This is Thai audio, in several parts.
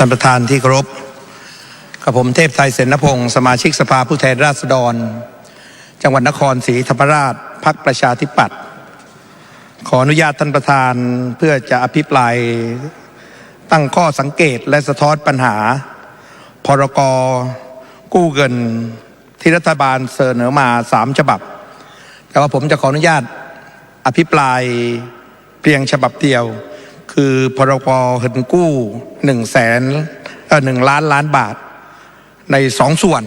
ท่านประธานที่เคารพกับผมเทพไทยเสนพงศ์สมาชิกสภาผู้แทนราษฎร จังหวัดนครศรีธรรมราชพักประชาธิปัตย์ขออนุญาตท่านประธานเพื่อจะอภิปรายตั้งข้อสังเกตและสะท้อนปัญหา พรกกู้เงินที่รัฐบาลเสนอมาสามฉบับ แต่ว่าผมจะขออนุญาตอภิปรายเพียงฉบับเดียว คือพรกเงินกู้หนึ่งแสนเออหนึ่งล้านล้านบาทในสองส่วน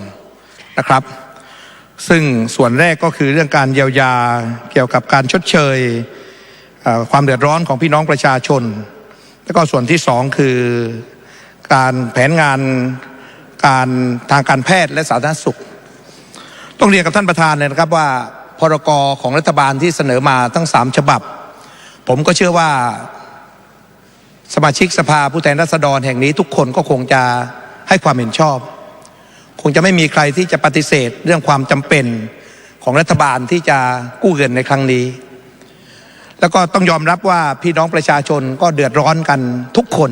นะครับ ซึ่งส่วนแรกก็คือเรื่องการเยียวยาเกี่ยวกับการชดเชยความเดือดร้อนของพี่น้องประชาชน แล้วก็ส่วนที่สองคือการแผนงานการทางการแพทย์และสาธารณสุข ต้องเรียนกับท่านประธานเลยนะครับว่าพรกของรัฐบาลที่เสนอมาทั้งสามฉบับ ผมก็เชื่อว่า สมาชิกสภาผู้แทนราษฎรแห่งนี้ทุกคนก็คงจะให้ความเห็นชอบ คงจะไม่มีใครที่จะปฏิเสธเรื่องความจำเป็นของรัฐบาลที่จะกู้เงินในครั้งนี้ แล้วก็ต้องยอมรับว่าพี่น้องประชาชนก็เดือดร้อนกันทุกคน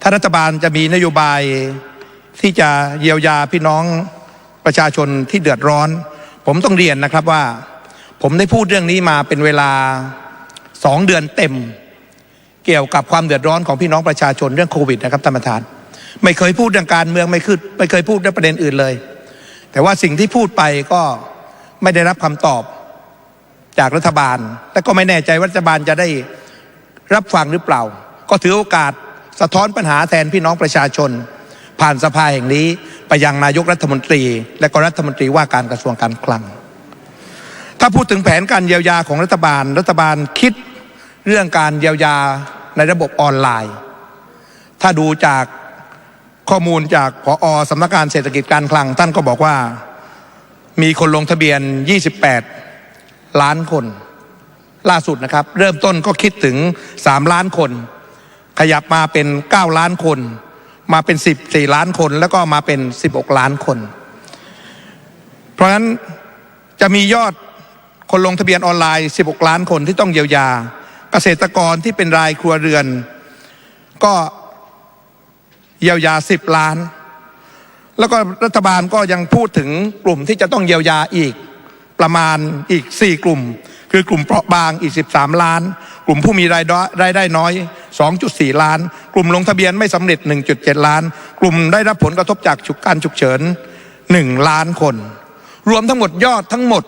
ถ้ารัฐบาลจะมีนโยบายที่จะเยียวยาพี่น้องประชาชนที่เดือดร้อน ผมต้องเรียนนะครับว่า ผมได้พูดเรื่องนี้มาเป็นเวลาสองเดือนเต็ม เกี่ยวกับความเดือดร้อนของพี่น้องประชาชนเรื่องโควิดนะครับท่านประธาน ไม่เคยพูดเรื่องการเมืองไม่คือไม่เคยพูดเรื่องประเด็นอื่นเลย แต่ว่าสิ่งที่พูดไปก็ไม่ได้รับคำตอบจากรัฐบาล และก็ไม่แน่ใจว่ารัฐบาลจะได้รับฟังหรือเปล่า ก็ถือโอกาสสะท้อนปัญหาแทนพี่น้องประชาชน ผ่านสภาแห่งนี้ไปยังนายกรัฐมนตรี และก็รัฐมนตรีว่าการกระทรวงการคลัง ถ้าพูดถึงแผนการเยียวยาของรัฐบาล รัฐบาลคิดเรื่องการเยียวยา ในระบบออนไลน์ ถ้าดูจากข้อมูลจากพออสำนักงานเศรษฐกิจการคลัง ท่านก็บอกว่า มีคนลงทะเบียน 28 ล้านคน ล่าสุดนะครับ เริ่มต้นก็คิดถึง 3 ล้านคน ขยับมาเป็น 9 ล้านคน มาเป็น 14 ล้านคน แล้วก็มาเป็น 16 ล้านคน เพราะฉะนั้นจะมียอดคนลงทะเบียนออนไลน์ 16 ล้านคนที่ต้องเยียวยา กษตรกรที่เป็นรายครัวเรือน ก็เยียวยา10ล้าน แล้วก็รัฐบาลก็ยังพูดถึงกลุ่มที่จะต้องเยียวยาอีกประมาณอีก 4 กลุ่ม คือกลุ่มเปราะบางอีก 13 ล้าน กลุ่มผู้มีรายได้รายได้น้อย 2.4 ล้าน กลุ่มลงทะเบียนไม่สำเร็จ 1.7 ล้าน กลุ่มได้รับผลกระทบจากฉุกการฉุกเฉิน 1 ล้านคน รวมทั้งหมดยอดทั้งหมด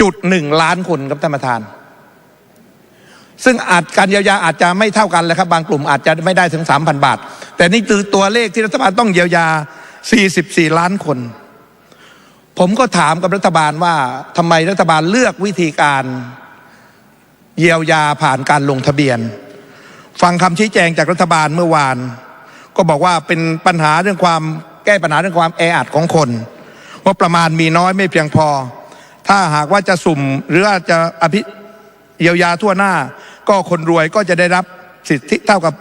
44.1ล้านคนครับท่านประธาน ซึ่งอาจการเยียวยาอาจจะไม่เท่ากันเลยครับ บางกลุ่มอาจจะไม่ได้ถึง3,000บาท แต่นี่คือตัวเลขที่รัฐบาลต้องเยียวยา 44 ล้านคน ผมก็ถามกับรัฐบาลว่าทำไมรัฐบาลเลือกวิธีการเยียวยาผ่านการลงทะเบียน ฟังคำชี้แจงจากรัฐบาลเมื่อวาน ก็บอกว่าเป็นปัญหาเรื่องความแก้ปัญหาเรื่องความแออัดของคนว่าประมาณมีน้อยไม่เพียงพอ ถ้าหากว่าจะสุ่มหรือว่าจะอภิเยียวยาทั่วหน้า ก็คนรวยก็จะได้รับสิทธิเท่ากับ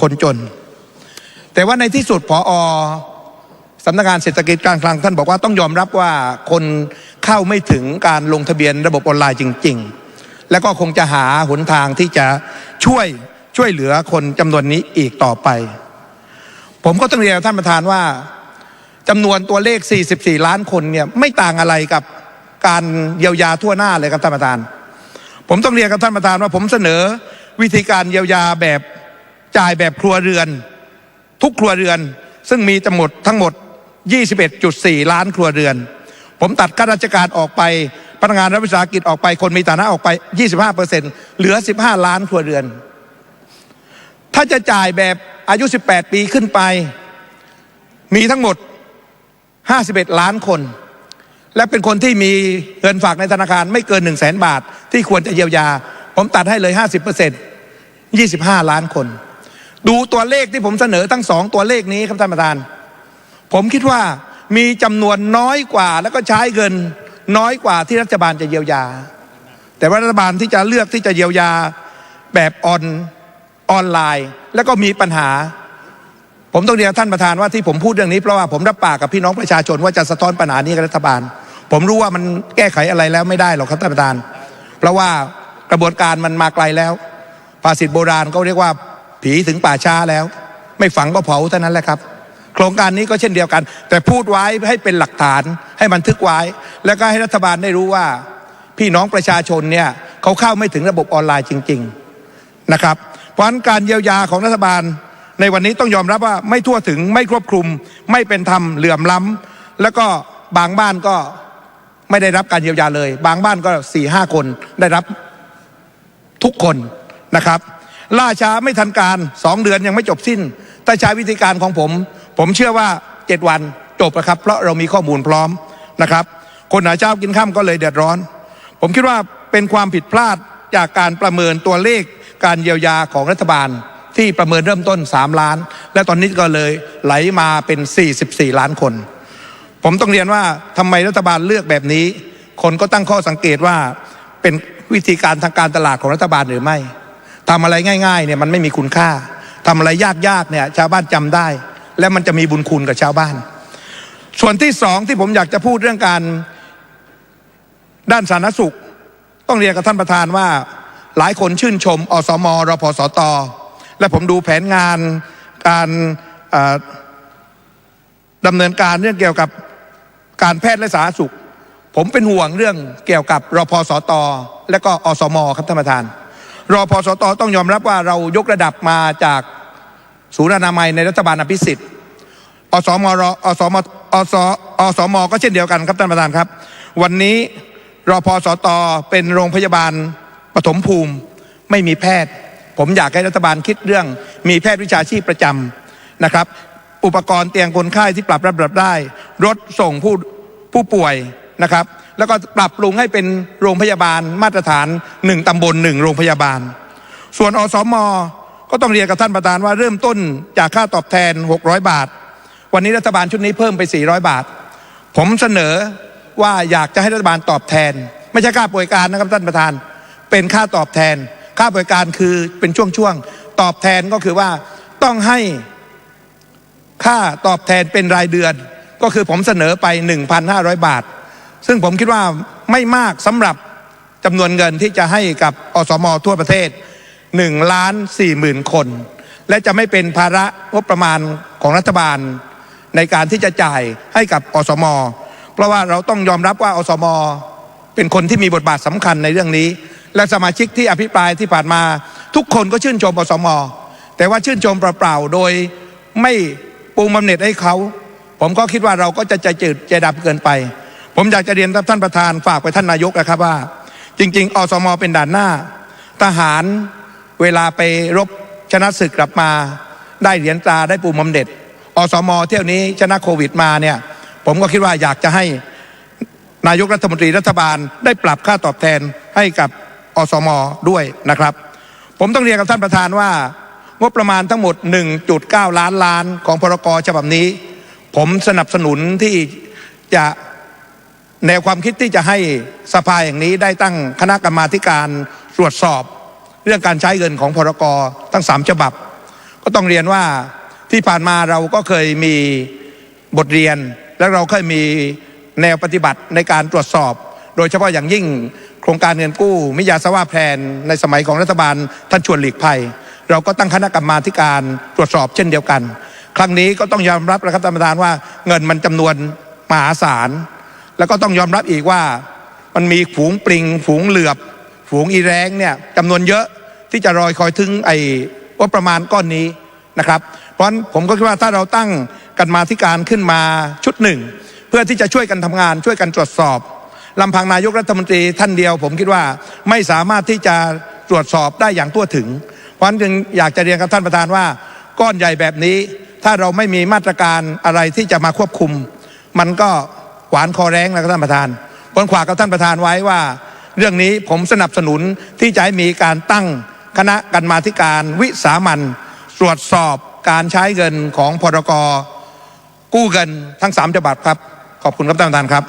คนจน แต่ว่าในที่สุดพอสำนักงานเศรษฐกิจการคลังท่านบอกว่าต้องยอมรับว่าคนเข้าไม่ถึงการลงทะเบียนระบบออนไลน์จริง ๆ แล้วก็คงจะหาหนทางที่จะช่วยช่วยเหลือคนจำนวนนี้อีกต่อไป ผมก็ต้องเรียนกับท่านประธานว่าจำนวนตัวเลข 44 ล้านคนเนี่ยไม่ต่างอะไรกับ การเยียวยาทั่วหน้าเลยครับท่านประธาน ผมต้องเรียนกับท่านประธานว่าผมเสนอวิธีการเยียวยาแบบจ่ายแบบครัวเรือน ทุกครัวเรือน ซึ่งมีจำหมดทั้งหมด 21.4 ล้านครัวเรือน ผมตัดข้าราชการออกไปพนักงานรัฐวิสาหกิจออกไปคนมีฐานะออกไป 25เปอร์เซ็นเหลือ 15 ล้านครัวเรือน ถ้าจะจ่ายแบบอายุ 18 ปีขึ้นไป มีทั้งหมด 51 ล้านคน และเป็นคนที่มีเงินฝากในธนาคารไม่เกิน1 0 0 0 0แสนบาท ที่ควรจะเยียวยา ผมตัดให้เลย 50เปอร์เซ็นต์25 ล้านคน ดูตัวเลขที่ผมเสนอทั้งสองตัวเลขนี้ครับท่านประธาน ผมคิดว่ามีจำนวนน้อยกว่าแล้วก็ใช้เงินน้อยกว่าที่รัฐบาลจะเยียวยา แต่ว่ารัฐบาลที่จะเลือกที่จะเยียวยาแบบออนออนไลน์ แล้วก็มีปัญหา ผมต้องเรียนท่านประธานว่าที่ผมพูดเรื่องนี้เพราะว่าผมรับปากกับพี่น้องประชาชนว่าจะสะท้อนปัญหานี้กับรัฐบาล ผมรู้ว่ามันแก้ไขอะไรแล้วไม่ได้หรอกครับท่านประธาน เพราะว่ากระบวนการมันมาไกลแล้ว ภาษิตโบราณก็เรียกว่าผีถึงป่าช้าแล้ว ไม่ฝังก็เผาเท่านั้นแหละครับ โครงการนี้ก็เช่นเดียวกัน แต่พูดไว้ให้เป็นหลักฐานให้บันทึกไว้ แล้วก็ให้รัฐบาลได้รู้ว่า พี่น้องประชาชนเนี่ยเขาเข้าไม่ถึงระบบออนไลน์จริง ๆนะครับ เพราะฉะนั้นการเยียวยาของรัฐบาลในวันนี้ต้องยอมรับว่าไม่ทั่วถึงไม่ครอบคลุม ไม่เป็นธรรมเหลื่อมล้ำแล้วก็บางบ้านก็ ไม่ได้รับการเยียวยาเลย บางบ้านก็สี่ห้าคนได้รับทุกคนนะครับ ล่าช้าไม่ทันการสองเดือนยังไม่จบสิ้นถ้าใช้วิธีการของผม ผมเชื่อว่าเจ็ดวันจบนะครับ เพราะเรามีข้อมูลพร้อมนะครับ คนหาเช้ากินข้ามก็เลยเดือดร้อน ผมคิดว่าเป็นความผิดพลาดจากการประเมินตัวเลขการเยียวยาของรัฐบาลที่ประเมินเริ่มต้น 3 ล้าน และตอนนี้ก็เลยไหลมาเป็น 44 ล้านคน ผมต้องเรียนว่าทำไมรัฐบาลเลือกแบบนี้ คนก็ตั้งข้อสังเกตว่าเป็นวิธีการทางการตลาดของรัฐบาลหรือไม่ทำอะไรง่ายๆเนี่ยมันไม่มีคุณค่าทำอะไรยากๆเนี่ยชาวบ้านจำได้ และมันจะมีบุญคุณกับชาวบ้าน ส่วนที่สองที่ผมอยากจะพูดเรื่องการด้านสาธารณสุข ต้องเรียนกับท่านประธานว่าหลายคนชื่นชม อสมรพสต และผมดูแผนงานการดำเนินการเรื่องเกี่ยวกับ การแพทย์และสาธารณสุข ผมเป็นห่วงเรื่องเกี่ยวกับรพสต และก็อสมครับท่านประธานรพสตต้องยอมรับว่าเรายกระดับมาจากศูนย์อนามัยในรัฐบาลอภิสิทธิ์อสมรอสมอสอสมก็เช่นเดียวกันครับท่านประธานครับ วันนี้รพสตเป็นโรงพยาบาลปฐมภูมิไม่มีแพทย์ ผมอยากให้รัฐบาลคิดเรื่อง มีแพทย์วิชาชีพประจำนะครับ อุปกรณ์เตียงคนไข้ที่ปรับระดับได้ รถส่งผู้ผู้ป่วยนะครับ แล้วก็ปรับปรุงให้เป็นโรงพยาบาลมาตรฐานหนึ่งตำบลหนึ่งโรงพยาบาล ส่วนอสมก็ต้องเรียนกับท่านประธานว่าเริ่มต้นจากค่าตอบแทน 600 บาท วันนี้รัฐบาลชุดนี้เพิ่มไป 400 บาท ผมเสนอว่าอยากจะให้รัฐบาลตอบแทน ไม่ใช่ค่าป่วยการนะครับท่านประธาน เป็นค่าตอบแทน ค่าป่วยการคือเป็นช่วงๆตอบแทนก็คือว่าต้องให้ ค่าตอบแทนเป็นรายเดือน ก็คือผมเสนอไป 1,500 บาท ซึ่งผมคิดว่าไม่มากสำหรับจำนวนเงินที่จะให้กับอสมทั่วประเทศ1ล้าน4หมื่นคน และจะไม่เป็นภาระงบประมาณของรัฐบาล ในการที่จะจ่ายให้กับอสม เพราะว่าเราต้องยอมรับว่าอสม เป็นคนที่มีบทบาทสำคัญในเรื่องนี้ และสมาชิกที่อภิปรายที่ผ่านมา ทุกคนก็ชื่นชมอสม แต่ว่าชื่นชมเปล่าๆโดยไม่ ปูบำเหน็จให้เขา ผมก็คิดว่าเราก็จะใจจืดใจดำเกินไป ผมอยากจะเรียนท่านประธานฝากไปท่านนายกนะครับว่า จริง ๆอสมเป็นด่านหน้า ทหารเวลาไปรบชนะศึกกลับมา ได้เหรียญตราได้ปูมบำเหน็จอสมเที่ยวนี้ชนะโควิดมาเนี่ย ผมก็คิดว่าอยากจะให้นายกรัฐมนตรีรัฐบาลได้ปรับค่าตอบแทนให้กับอสมด้วยนะครับ ผมต้องเรียนกับท่านประธานว่า งบประมาณทั้งหมด 1.9 ล้านล้านของพรกฉบับนี้ ผมสนับสนุนที่จะแนวความคิดที่จะให้สภาอย่างนี้ได้ตั้งคณะกรรมาการตรวจสอบ เรื่องการใช้เงินของพรกทั้งสามฉบับ ก็ต้องเรียนว่าที่ผ่านมาเราก็เคยมีบทเรียน และเราเคยมีแนวปฏิบัติในการตรวจสอบ โดยเฉพาะอย่างยิ่งโครงการเงินกู้มิยาสวาแพลนในสมัยของรัฐบาลท่านชวนหลีกภัย เราก็ตั้งคณะกรรมาการตรวจสอบเช่นเดียวกัน ครั้งนี้ก็ต้องยอมรับนะครับท่านประธานว่าเงินมันจำนวนมหาศาลแล้วก็ต้องยอมรับอีกว่ามันมีฝูงปลิง ฝูงเหลือบ ฝูงอีแรงเนี่ยจำนวนเยอะที่จะรอยคอยถึงไอ้ว่าประมาณก้อนนี้นะครับ เพราะฉะนั้นผมก็คิดว่าถ้าเราตั้งกันมาธิการขึ้นมาชุดหนึ่ง เพื่อที่จะช่วยกันทำงาน ช่วยกันตรวจสอบลำพังนายกรัฐมนตรีท่านเดียว ผมคิดว่าไม่สามารถที่จะตรวจสอบได้อย่างทั่วถึง เพราะฉะนั้นจึงอยากจะเรียนกับท่านประธานว่า ก้อนใหญ่แบบนี้ ถ้าเราไม่มีมาตรการอะไรที่จะมาควบคุม มันก็หวานคอแรงนะครับท่านประธานผมขวากกับท่านประธานไว้ว่า เรื่องนี้ผมสนับสนุนที่จะให้มีการตั้งคณะกรรมาธิการวิสามันตรวจสอบการใช้เงินของพรกกู้เงินทั้งสามฉบับครับ ขอบคุณครับท่านประธานครับ